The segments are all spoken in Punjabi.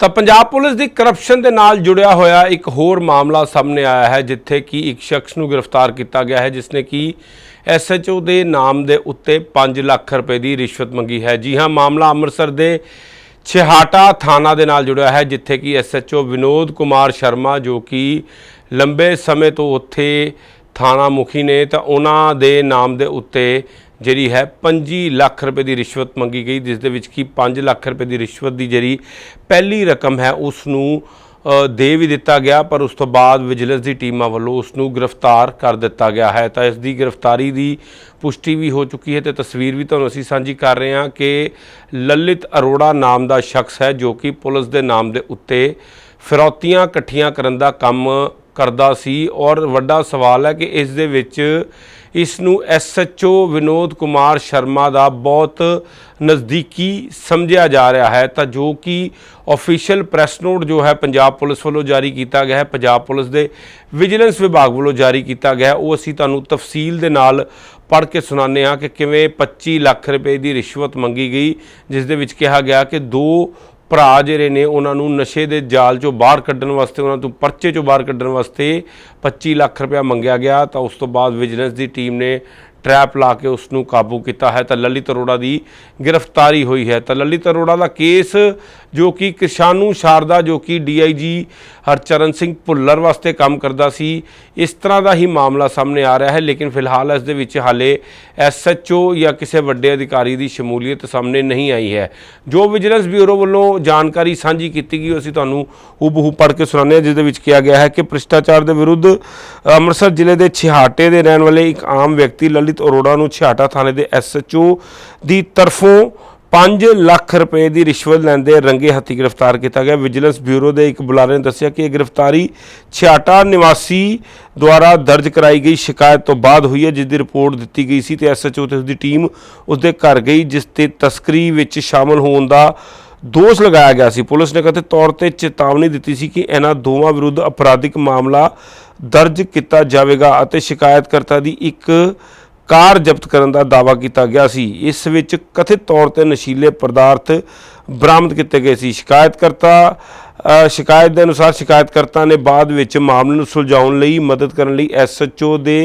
ਤਾਂ ਪੰਜਾਬ ਪੁਲਿਸ ਦੀ ਕਰਪਸ਼ਨ ਦੇ ਨਾਲ ਜੁੜਿਆ ਹੋਇਆ ਇੱਕ ਹੋਰ ਮਾਮਲਾ ਸਾਹਮਣੇ ਆਇਆ ਹੈ, ਜਿੱਥੇ ਕਿ ਇੱਕ ਸ਼ਖਸ ਨੂੰ ਗ੍ਰਿਫਤਾਰ ਕੀਤਾ ਗਿਆ ਹੈ ਜਿਸ ਨੇ ਕਿ ਐਸਐਚਓ ਦੇ ਨਾਮ ਦੇ ਉੱਤੇ 5 ਲੱਖ ਰੁਪਏ ਦੀ ਰਿਸ਼ਵਤ ਮੰਗੀ ਹੈ। ਜੀ ਹਾਂ, ਮਾਮਲਾ ਅੰਮ੍ਰਿਤਸਰ ਦੇ ਛਿਹਾਟਾ ਥਾਣਾ ਦੇ ਨਾਲ ਜੁੜਿਆ ਹੈ, ਜਿੱਥੇ ਕਿ ਐਸਐਚਓ ਵਿਨੋਦ ਕੁਮਾਰ ਸ਼ਰਮਾ, ਜੋ ਕਿ ਲੰਬੇ ਸਮੇਂ ਤੋਂ ਉੱਥੇ ਥਾਣਾ ਮੁਖੀ ਨੇ, ਤਾਂ ਉਹਨਾਂ ਦੇ ਨਾਮ ਦੇ ਉੱਤੇ ਜਿਹੜੀ ਹੈ 25 ਲੱਖ ਰੁਪਏ ਦੀ ਰਿਸ਼ਵਤ ਮੰਗੀ ਗਈ, ਜਿਸ ਦੇ ਵਿੱਚ ਕੀ 5 ਲੱਖ ਰੁਪਏ ਦੀ ਰਿਸ਼ਵਤ ਦੀ ਜਿਹੜੀ ਪਹਿਲੀ ਰਕਮ ਹੈ ਉਸ ਨੂੰ ਦੇ ਵੀ ਦਿੱਤਾ ਗਿਆ, ਪਰ ਉਸ ਤੋਂ ਬਾਅਦ ਵਿਜੀਲੈਂਸ ਦੀ ਟੀਮਾਂ ਵੱਲੋਂ ਉਸ ਨੂੰ ਗ੍ਰਿਫਤਾਰ ਕਰ ਦਿੱਤਾ ਗਿਆ ਹੈ। ਤਾਂ ਇਸ ਦੀ ਗ੍ਰਿਫਤਾਰੀ ਦੀ ਪੁਸ਼ਟੀ ਵੀ ਹੋ ਚੁੱਕੀ ਹੈ ਤੇ ਤਸਵੀਰ ਵੀ ਤੁਹਾਨੂੰ ਅਸੀਂ ਸਾਂਝੀ ਕਰ ਰਹੇ ਹਾਂ ਕਿ ਲਲਿਤ ਅਰੋੜਾ ਨਾਮ ਦਾ ਸ਼ਖਸ ਹੈ, ਜੋ ਕਿ ਪੁਲਿਸ ਦੇ ਨਾਮ ਦੇ ਉੱਤੇ ਫਿਰੌਤੀਆਂ ਇਕੱਠੀਆਂ ਕਰਨ ਦਾ ਕੰਮ ਕਰਦਾ ਸੀ ਔਰ ਵੱਡਾ ਸਵਾਲ ਹੈ ਕਿ ਇਸ ਦੇ ਵਿੱਚ ਇਸ ਨੂੰ ਐਸਐਚਓ ਵਿਨੋਦ ਕੁਮਾਰ ਸ਼ਰਮਾ ਦਾ ਬਹੁਤ ਨਜ਼ਦੀਕੀ ਸਮਝਿਆ ਜਾ ਰਿਹਾ ਹੈ। ਤਾਂ ਜੋ ਕਿ ਅਫੀਸ਼ੀਅਲ ਪ੍ਰੈਸ ਨੋਟ ਜੋ ਹੈ ਪੰਜਾਬ ਪੁਲਿਸ ਵੱਲੋਂ ਜਾਰੀ ਕੀਤਾ ਗਿਆ ਹੈ। ਪੰਜਾਬ ਪੁਲਿਸ ਦੇ ਵਿਜੀਲੈਂਸ ਵਿਭਾਗ ਵੱਲੋਂ ਜਾਰੀ ਕੀਤਾ ਗਿਆ ਉਹ ਅਸੀਂ ਤੁਹਾਨੂੰ ਤਫਸੀਲ ਦੇ ਨਾਲ ਪੜ੍ਹ ਕੇ ਸੁਣਾਉਂਦੇ ਹਾਂ ਕਿ ਕਿਵੇਂ 25 ਲੱਖ ਰੁਪਏ ਦੀ ਰਿਸ਼ਵਤ ਮੰਗੀ ਗਈ, ਜਿਸ ਦੇ ਵਿੱਚ ਕਿਹਾ ਗਿਆ ਕਿ ਦੋ ਭਰਾ ਜਿਹੜੇ ਨੇ, ਉਹਨਾਂ ਨੂੰ ਨਸ਼ੇ ਦੇ ਜਾਲ ਚੋਂ ਬਾਹਰ ਕੱਢਣ ਵਾਸਤੇ, ਉਹਨਾਂ ਤੋਂ ਪਰਚੇ ਚੋਂ ਬਾਹਰ ਕੱਢਣ ਵਾਸਤੇ 25 ਲੱਖ ਰੁਪਇਆ ਮੰਗਿਆ ਗਿਆ। ਤਾਂ ਉਸ ਤੋਂ ਬਾਅਦ ਵਿਜੀਲੈਂਸ ਦੀ ਟੀਮ ਨੇ ਟਰੈਪ ਲਾ ਕੇ ਉਸ ਨੂੰ ਕਾਬੂ ਕੀਤਾ ਹੈ ਤਾਂ ਲਲਿਤ ਅਰੋੜਾ ਦੀ ਗ੍ਰਿਫਤਾਰੀ ਹੋਈ ਹੈ ਤਾਂ ਲਲਿਤ ਅਰੋੜਾ ਦਾ ਕੇਸ ਜੋ ਕਿ ਕਿਸ਼ਾਨੂ ਸ਼ਾਰਦਾ ਜੋ ਕਿ ਡੀਆਈਜੀ ਹਰਚਰਨ ਸਿੰਘ ਭੁੱਲਰ ਵਾਸਤੇ ਕੰਮ ਕਰਦਾ ਸੀ, ਇਸ ਤਰ੍ਹਾਂ ਦਾ ਹੀ ਮਾਮਲਾ ਸਾਹਮਣੇ ਆ ਰਿਹਾ ਹੈ, ਲੇਕਿਨ ਫਿਲਹਾਲ ਇਸ ਦੇ ਵਿੱਚ ਹਾਲੇ ਐਸਐਚਓ ਜਾਂ ਕਿਸੇ ਵੱਡੇ ਅਧਿਕਾਰੀ ਦੀ ਸ਼ਮੂਲੀਅਤ ਸਾਹਮਣੇ ਨਹੀਂ ਆਈ ਹੈ। ਜੋ ਵਿਜੀਲੈਂਸ ਬਿਊਰੋ ਵੱਲੋਂ ਜਾਣਕਾਰੀ ਸਾਂਝੀ ਕੀਤੀ ਗਈ, ਅਸੀਂ ਤੁਹਾਨੂੰ ਹੂਬਹੂ ਪੜ੍ਹ ਕੇ ਸੁਣਾਉਂਦੇ ਹਾਂ, ਜਿਸ ਦੇ ਵਿੱਚ ਕਿਹਾ ਗਿਆ ਹੈ ਕਿ ਭ੍ਰਿਸ਼ਟਾਚਾਰ ਦੇ ਵਿਰੁੱਧ ਅੰਮ੍ਰਿਤਸਰ ਜ਼ਿਲ੍ਹੇ ਦੇ ਛਿਹਾਟੇ ਦੇ ਰਹਿਣ ਵਾਲੇ ਇੱਕ ਆਮ ਵਿਅਕਤੀ ਲਲਿਤ ਅਰੋੜਾ ਨੂੰ ਛਿਆਟਾ ਥਾਣੇ ਦੇ ਐਸਐਚਓ ਦੀ ਤਰਫੋਂ 5 ਲੱਖ ਰੁਪਏ ਦੀ ਰਿਸ਼ਵਤ ਲੈਂਦੇ ਰੰਗੇ ਹੱਥੀ ਗ੍ਰਿਫਤਾਰ ਕੀਤਾ ਗਿਆ। ਵਿਜੀਲੈਂਸ ਬਿਊਰੋ ਦੇ ਇੱਕ ਬੁਲਾਰੇ ਨੇ ਦੱਸਿਆ ਕਿ ਇਹ ਗ੍ਰਿਫਤਾਰੀ ਛਿਆਟਾ ਨਿਵਾਸੀ ਦੁਆਰਾ ਦਰਜ ਕਰਾਈ ਗਈ ਸ਼ਿਕਾਇਤ ਤੋਂ ਬਾਅਦ ਹੋਈ ਹੈ ਜਿਸ ਦੀ ਰਿਪੋਰਟ ਦਿੱਤੀ ਗਈ ਸੀ ਤੇ ਐਸਐਚਓ ਤੇ ਉਸ ਦੀ ਟੀਮ ਉਸ ਦੇ ਘਰ ਗਈ, ਜਿਸ ਤੇ ਤਸਕਰੀ ਵਿੱਚ ਸ਼ਾਮਲ ਹੋਣ ਦਾ ਦੋਸ਼ ਲਗਾਇਆ ਗਿਆ ਸੀ। ਪੁਲਿਸ ਨੇ ਕਥਿਤ ਤੌਰ ਤੇ ਚੇਤਾਵਨੀ ਦਿੱਤੀ ਸੀ ਕਿ ਇਹਨਾਂ ਦੋਵਾਂ ਵਿਰੁੱਧ ਅਪਰਾਧਿਕ ਮਾਮਲਾ ਦਰਜ ਕੀਤਾ ਜਾਵੇਗਾ ਅਤੇ ਸ਼ਿਕਾਇਤਕਰਤਾ ਦੀ ਇੱਕ ਕਾਰ ਜ਼ਬਤ ਕਰਨ ਦਾ ਦਾਅਵਾ ਕੀਤਾ ਗਿਆ ਸੀ। ਇਸ ਵਿੱਚ ਕਥਿਤ ਤੌਰ ਤੇ ਨਸ਼ੀਲੇ ਪਦਾਰਥ ਬਰਾਮਦ ਕੀਤੇ ਗਏ ਸੀ। ਸ਼ਿਕਾਇਤਕਰਤਾ ਸ਼ਿਕਾਇਤ ਦੇ ਅਨੁਸਾਰ ਸ਼ਿਕਾਇਤਕਰਤਾ ਨੇ ਬਾਅਦ ਵਿੱਚ ਮਾਮਲੇ ਨੂੰ ਸੁਲਝਾਉਣ ਲਈ ਮਦਦ ਕਰਨ ਲਈ ਐਸਐਚਓ ਦੇ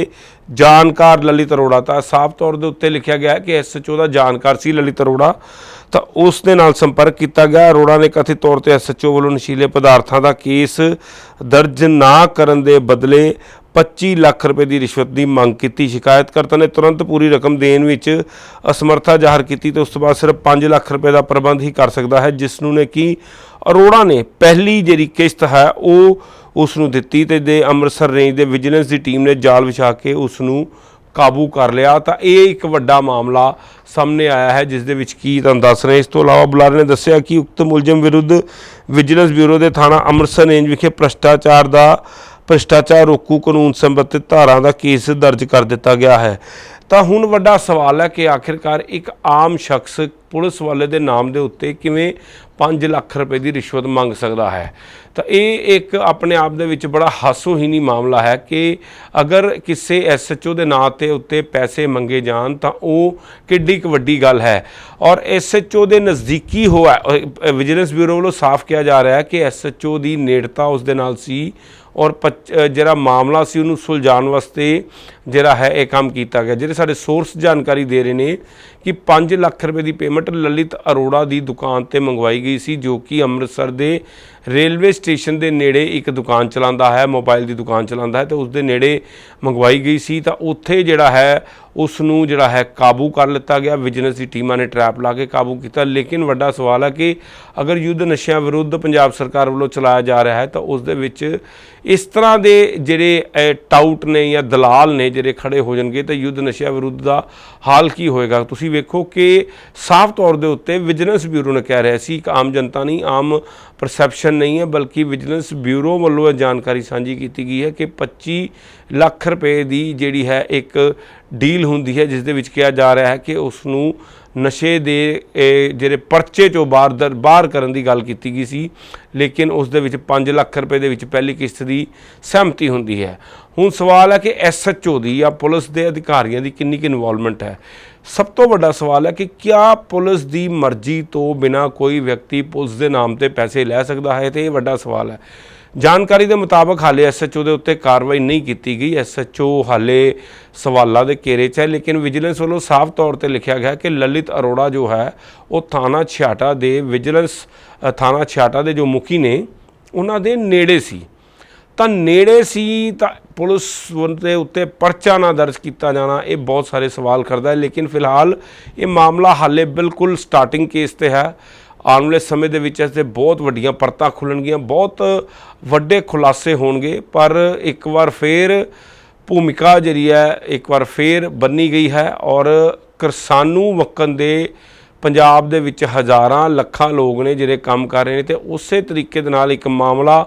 ਜਾਣਕਾਰ ਲਲਿਤ ਅਰੋੜਾ। ਤਾਂ ਸਾਫ਼ ਤੌਰ ਦੇ ਉੱਤੇ ਲਿਖਿਆ ਗਿਆ ਹੈ ਕਿ ਐਸਐਚਓ ਦਾ ਜਾਣਕਾਰ ਸੀ ਲਲਿਤ ਅਰੋੜਾ। ਤਾਂ ਉਸ ਦੇ ਨਾਲ ਸੰਪਰਕ ਕੀਤਾ ਗਿਆ। ਅਰੋੜਾ ਨੇ ਕਥਿਤ ਤੌਰ ਤੇ ਐਸਐਚਓ ਵੱਲੋਂ ਨਸ਼ੀਲੇ ਪਦਾਰਥਾਂ ਦਾ ਕੇਸ ਦਰਜ ਨਾ ਕਰਨ ਦੇ ਬਦਲੇ 25 ਲੱਖ ਰੁਪਏ ਦੀ ਰਿਸ਼ਵਤ ਦੀ ਮੰਗ ਕੀਤੀ। ਸ਼ਿਕਾਇਤਕਰਤਾ ਨੇ ਤੁਰੰਤ ਪੂਰੀ ਰਕਮ ਦੇਣ ਵਿੱਚ ਅਸਮਰਥਾ ਜ਼ਾਹਰ ਕੀਤੀ ਤੇ ਉਸ ਤੋਂ ਬਾਅਦ ਸਿਰਫ 5 ਲੱਖ ਰੁਪਏ ਦਾ ਪ੍ਰਬੰਧ ਹੀ ਕਰ ਸਕਦਾ ਹੈ, ਜਿਸ ਨੂੰ ਨੇ ਕਿ ਅਰੋੜਾ ਨੇ ਪਹਿਲੀ ਜਿਹੜੀ ਕਿਸ਼ਤ ਹੈ, ਉਹ ਉਸ ਨੂੰ ਦਿੱਤੀ ਤੇ ਦੇ ਅੰਮ੍ਰਿਤਸਰ ਰੇਂਜ ਦੇ ਵਿਜੀਲੈਂਸ ਦੀ ਟੀਮ ਨੇ ਜਾਲ ਵਿਛਾ ਕੇ ਉਸ ਨੂੰ ਕਾਬੂ ਕਰ ਲਿਆ। ਤਾਂ ਇਹ ਇੱਕ ਵੱਡਾ ਮਾਮਲਾ ਸਾਹਮਣੇ ਆਇਆ ਹੈ, ਜਿਸ ਦੇ ਵਿੱਚ ਕੀ ਤੁਹਾਨੂੰ ਦੱਸ ਰਹੇ ਇਸ ਤੋਂ ਇਲਾਵਾ ਬੁਲਾਰੇ ਨੇ ਦੱਸਿਆ ਕਿ ਉਕਤ ਮੁਲਜ਼ਮ ਵਿਰੁੱਧ ਵਿਜੀਲੈਂਸ ਬਿਊਰੋ ਦੇ ਥਾਣਾ ਅੰਮ੍ਰਿਤਸਰ ਰੇਂਜ ਵਿਖੇ ਭ੍ਰਸ਼ਟਾਚਾਰ ਦਾ, ਭ੍ਰਿਸ਼ਟਾਚਾਰ ਰੋਕੂ ਕਾਨੂੰਨ ਸੰਬੰਧਿਤ ਧਾਰਾ ਦਾ ਕੇਸ ਦਰਜ ਕਰ ਦਿੱਤਾ ਗਿਆ ਹੈ। ਤਾਂ ਹੁਣ ਵੱਡਾ ਸਵਾਲ ਹੈ ਕਿ ਆਖਿਰਕਾਰ ਇੱਕ ਆਮ ਸ਼ਖਸ ਪੁਲਿਸ ਵਾਲੇ ਦੇ ਨਾਮ ਦੇ ਉੱਤੇ ਕਿਵੇਂ 5 ਲੱਖ ਰੁਪਏ ਦੀ ਰਿਸ਼ਵਤ ਮੰਗ ਸਕਦਾ ਹੈ। ਤਾਂ ਇਹ ਇੱਕ ਆਪਣੇ ਆਪ ਦੇ ਵਿੱਚ ਬੜਾ ਹਾਸੋਹੀਣੀ ਮਾਮਲਾ ਹੈ ਕਿ ਅਗਰ ਕਿਸੇ ਐਸਐਚਓ ਦੇ ਨਾਂ ਤੇ ਉੱਤੇ ਪੈਸੇ ਮੰਗੇ ਜਾਣ ਤਾਂ ਉਹ ਕਿੱਡੀ ਕੁ ਵੱਡੀ ਗੱਲ ਹੈ। ਔਰ ਐਸਐਚਓ ਦੇ ਨਜ਼ਦੀਕੀ ਹੋਇਆ ਵਿਜੀਲੈਂਸ ਬਿਊਰੋ ਵੱਲੋਂ ਸਾਫ਼ ਕਿਹਾ ਜਾ ਰਿਹਾ ਹੈ ਕਿ ਐਸਐਚਓ ਦੀ ਨੇੜਤਾ ਉਸ ਦੇ ਨਾਲ ਸੀ ਔਰ ਪੱਚ- ਜਿਹੜਾ ਮਾਮਲਾ ਸੀ ਉਹਨੂੰ ਸੁਲਝਾਉਣ ਵਾਸਤੇ ਜਿਹੜਾ ਹੈ ਇਹ ਕੰਮ ਕੀਤਾ ਗਿਆ। ਜਿਹੜੇ ਸਾਡੇ ਸੋਰਸ ਜਾਣਕਾਰੀ ਦੇ ਰਹੇ ਨੇ ਕਿ 5 ਲੱਖ ਰੁਪਏ ਦੀ ਪੇਮੈਂਟ ਲਲਿਤ ਅਰੋੜਾ ਦੀ ਦੁਕਾਨ ਤੇ ਮੰਗਵਾਈ ਗਈ ਸੀ, ਜੋ ਕਿ ਅੰਮ੍ਰਿਤਸਰ ਦੇ ਰੇਲਵੇ ਸਟੇਸ਼ਨ ਦੇ ਨੇੜੇ ਇੱਕ ਦੁਕਾਨ ਚਲਾਉਂਦਾ ਹੈ, ਮੋਬਾਈਲ ਦੀ ਦੁਕਾਨ ਚਲਾਉਂਦਾ ਹੈ ਤੇ ਉਸ ਦੇ ਨੇੜੇ ਮੰਗਵਾਈ ਗਈ ਸੀ। ਤਾਂ ਉੱਥੇ ਜਿਹੜਾ ਹੈ, ਉਸ ਨੂੰ ਜਿਹੜਾ ਹੈ ਕਾਬੂ ਕਰ ਲਿੱਤਾ ਗਿਆ। ਵਿਜੀਲੈਂਸ ਦੀ ਟੀਮਾਂ ਨੇ ਟਰੈਪ ਲਾ ਕੇ ਕਾਬੂ ਕੀਤਾ। ਲੇਕਿਨ ਵੱਡਾ ਸਵਾਲ ਹੈ ਕਿ ਅਗਰ ਯੁੱਧ ਨਸ਼ਿਆਂ ਵਿਰੁੱਧ ਪੰਜਾਬ ਸਰਕਾਰ ਵੱਲੋਂ ਚਲਾਇਆ ਜਾ ਰਿਹਾ ਹੈ, ਤਾਂ ਉਸ ਦੇ ਵਿੱਚ ਇਸ ਤਰ੍ਹਾਂ ਦੇ ਜਿਹੜੇ ਟਾਊਟ ਨੇ ਜਾਂ ਦਲਾਲ ਨੇ ਜਿਹੜੇ ਖੜੇ ਹੋ ਜਾਣਗੇ, ਤਾਂ ਯੁੱਧ ਨਸ਼ਿਆਂ ਵਿਰੁੱਧ ਦਾ ਹਾਲ ਕੀ ਹੋਏਗਾ? ਤੁਸੀਂ ਵੇਖੋ ਕਿ ਸਾਫ਼ ਤੌਰ ਦੇ ਉੱਤੇ ਵਿਜੀਲੈਂਸ ਬਿਊਰੋ ਨੇ ਕਹਿ ਰਿਹਾ ਸੀ ਇੱਕ ਆਮ ਜਨਤਾ ਨਹੀਂ, ਆਮ ਪਰਸੈਪਸ਼ਨ ਨਹੀਂ ਹੈ, ਬਲਕਿ ਵਿਜੀਲੈਂਸ ਬਿਊਰੋ ਵੱਲੋਂ ਇਹ ਜਾਣਕਾਰੀ ਸਾਂਝੀ ਕੀਤੀ ਗਈ ਹੈ ਕਿ 25 ਲੱਖ ਰੁਪਏ ਦੀ ਜਿਹੜੀ ਹੈ ਇੱਕ ਡੀਲ ਹੁੰਦੀ ਹੈ, ਜਿਸ ਦੇ ਵਿੱਚ ਕਿਹਾ ਜਾ ਰਿਹਾ ਹੈ ਕਿ ਉਸ ਨੂੰ ਨਸ਼ੇ ਦੇ ਜਿਹੜੇ ਪਰਚੇ ਚੋਂ ਬਾਹਰ ਦਰ- ਬਾਹਰ ਕਰਨ ਦੀ ਗੱਲ ਕੀਤੀ ਗਈ ਸੀ, ਲੇਕਿਨ ਉਸ ਦੇ ਵਿੱਚ 5 ਲੱਖ ਰੁਪਏ ਦੇ ਵਿੱਚ ਪਹਿਲੀ ਕਿਸ਼ਤ ਦੀ ਸਹਿਮਤੀ ਹੁੰਦੀ ਹੈ। ਹੁਣ ਸਵਾਲ ਹੈ ਕਿ ਐਸਐਚਓ ਦੀ ਜਾਂ ਪੁਲਿਸ ਦੇ ਅਧਿਕਾਰੀਆਂ ਦੀ ਕਿੰਨੀ ਕੁ ਇਨਵੋਲਵਮੈਂਟ ਹੈ? ਸਭ ਤੋਂ ਵੱਡਾ ਸਵਾਲ ਹੈ ਕਿ ਕਿਆ ਪੁਲਿਸ ਦੀ ਮਰਜ਼ੀ ਤੋਂ ਬਿਨਾ ਕੋਈ ਵਿਅਕਤੀ ਪੁਲਿਸ ਦੇ ਨਾਮ ਤੇ ਪੈਸੇ ਲੈ ਸਕਦਾ ਹੈ? ਤੇ ਇਹ ਵੱਡਾ ਸਵਾਲ ਹੈ। ਜਾਣਕਾਰੀ ਦੇ ਮੁਤਾਬਕ ਹਾਲੇ ਐਸਐਚਓ ਦੇ ਉੱਤੇ ਕਾਰਵਾਈ ਨਹੀਂ ਕੀਤੀ ਗਈ। ਐਸਐਚਓ ਹਾਲੇ ਸਵਾਲਾਂ ਦੇ ਘੇਰੇ 'ਚ ਹੈ, ਲੇਕਿਨ ਵਿਜੀਲੈਂਸ ਵੱਲੋਂ ਸਾਫ਼ ਤੌਰ ਤੇ ਲਿਖਿਆ ਗਿਆ ਕਿ ਲਲਿਤ ਅਰੋੜਾ ਜੋ ਹੈ, ਉਹ ਥਾਣਾ ਛਿਆਟਾ ਦੇ ਵਿਜੀਲੈਂਸ ਥਾਣਾ ਛਿਆਟਾ ਦੇ ਜੋ ਮੁਖੀ ਨੇ, ਉਹਨਾਂ ਦੇ ਨੇੜੇ ਸੀ। ਤਾਂ ਨੇੜੇ ਸੀ ਤਾਂ ਪੁਲਿਸ ਦੇ ਉੱਤੇ ਪਰਚਾ ਨਾ ਦਰਜ ਕੀਤਾ ਜਾਣਾ, ਇਹ ਬਹੁਤ ਸਾਰੇ ਸਵਾਲ ਕਰਦਾ ਹੈ। ਲੇਕਿਨ ਫਿਲਹਾਲ ਇਹ ਮਾਮਲਾ ਹਾਲੇ ਬਿਲਕੁਲ ਸਟਾਰਟਿੰਗ ਕੇਸ ਤੇ ਹੈ। ਆਉਣ ਵਾਲੇ ਸਮੇਂ ਦੇ ਵਿੱਚ ਇਸ ਦੇ ਬਹੁਤ ਵੱਡੀਆਂ ਪਰਤਾਂ ਖੁੱਲਣਗੀਆਂ, ਬਹੁਤ ਵੱਡੇ ਖੁਲਾਸੇ ਹੋਣਗੇ। ਪਰ ਇੱਕ ਵਾਰ ਫੇਰ ਭੂਮਿਕਾ ਜਿਹੜੀ ਹੈ, ਇੱਕ ਵਾਰ ਫੇਰ ਬੰਨੀ ਗਈ ਹੈ ਔਰ ਕਿਸਾਨੂ ਮੱਕਨ ਦੇ ਪੰਜਾਬ ਦੇ ਵਿੱਚ ਹਜ਼ਾਰਾਂ, ਲੱਖਾਂ ਲੋਕ ਨੇ ਜਿਹੜੇ ਕੰਮ ਕਰ ਰਹੇ ਨੇ ਤੇ ਉਸੇ ਤਰੀਕੇ ਦੇ ਨਾਲ ਇੱਕ ਮਾਮਲਾ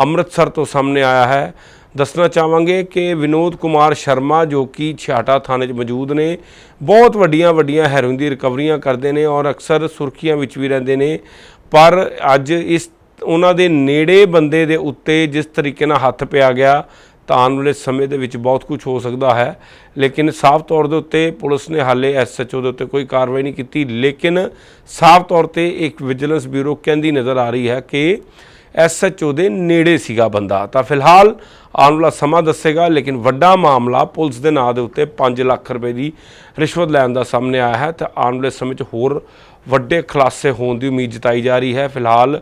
ਅੰਮ੍ਰਿਤਸਰ ਤੋਂ ਸਾਹਮਣੇ ਆਇਆ ਹੈ। ਦੱਸਣਾ ਚਾਹਾਂਗੇ ਕਿ ਵਿਨੋਦ ਕੁਮਾਰ ਸ਼ਰਮਾ, ਜੋ ਕਿ ਛਿਆਟਾ ਥਾਣੇ 'ਚ ਮੌਜੂਦ ਨੇ, ਬਹੁਤ ਵੱਡੀਆਂ ਵੱਡੀਆਂ ਹੈਰੋਇਨ ਦੀ ਰਿਕਵਰੀਆਂ ਕਰਦੇ ਨੇ ਔਰ ਅਕਸਰ ਸੁਰਖੀਆਂ ਵਿੱਚ ਵੀ ਰਹਿੰਦੇ ਨੇ। ਪਰ ਅੱਜ ਇਸ, ਉਹਨਾਂ ਦੇ ਨੇੜੇ ਬੰਦੇ ਦੇ ਉੱਤੇ ਜਿਸ ਤਰੀਕੇ ਨਾਲ ਹੱਥ ਪਿਆ ਗਿਆ, ਤਾਂ ਆਉਣ ਵਾਲੇ ਸਮੇਂ ਦੇ ਵਿੱਚ ਬਹੁਤ ਕੁਝ ਹੋ ਸਕਦਾ ਹੈ। ਲੇਕਿਨ ਸਾਫ਼ ਤੌਰ ਦੇ ਉੱਤੇ ਪੁਲਿਸ ਨੇ ਹਾਲੇ ਐਸਐਚਓ ਦੇ ਉੱਤੇ ਕੋਈ ਕਾਰਵਾਈ ਨਹੀਂ ਕੀਤੀ, ਲੇਕਿਨ ਸਾਫ਼ ਤੌਰ ਤੇ ਇੱਕ ਵਿਜੀਲੈਂਸ ਬਿਊਰੋ ਕਹਿੰਦੀ ਨਜ਼ਰ ਆ ਰਹੀ ਹੈ ਕਿ ਐਸਐਚਓ ਦੇ ਨੇੜੇ ਸੀਗਾ ਬੰਦਾ। ਤਾਂ ਫਿਲਹਾਲ ਆਉਣ ਵਾਲਾ ਸਮਾਂ ਦੱਸੇਗਾ, ਲੇਕਿਨ ਵੱਡਾ ਮਾਮਲਾ ਪੁਲਿਸ ਦੇ ਨਾਂ ਦੇ ਉੱਤੇ 5 ਲੱਖ ਰੁਪਏ ਦੀ ਰਿਸ਼ਵਤ ਲੈਣ ਦਾ ਸਾਹਮਣੇ ਆਇਆ ਹੈ। ਤੇ ਆਉਣ ਵਾਲੇ ਸਮੇਂ 'ਚ ਹੋਰ ਵੱਡੇ ਖੁਲਾਸੇ ਹੋਣ ਦੀ ਉਮੀਦ ਜਤਾਈ ਜਾ ਰਹੀ ਹੈ। ਫਿਲਹਾਲ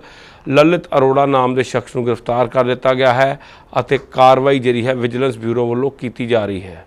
ਲਲਿਤ ਅਰੋੜਾ ਨਾਮ ਦੇ ਸ਼ਖਸ ਨੂੰ ਗ੍ਰਿਫਤਾਰ ਕਰ ਲਿੱਤਾ ਗਿਆ ਹੈ ਅਤੇ ਕਾਰਵਾਈ ਜਿਹੜੀ ਹੈ ਵਿਜੀਲੈਂਸ ਬਿਊਰੋ ਵੱਲੋਂ ਕੀਤੀ ਜਾ ਰਹੀ ਹੈ।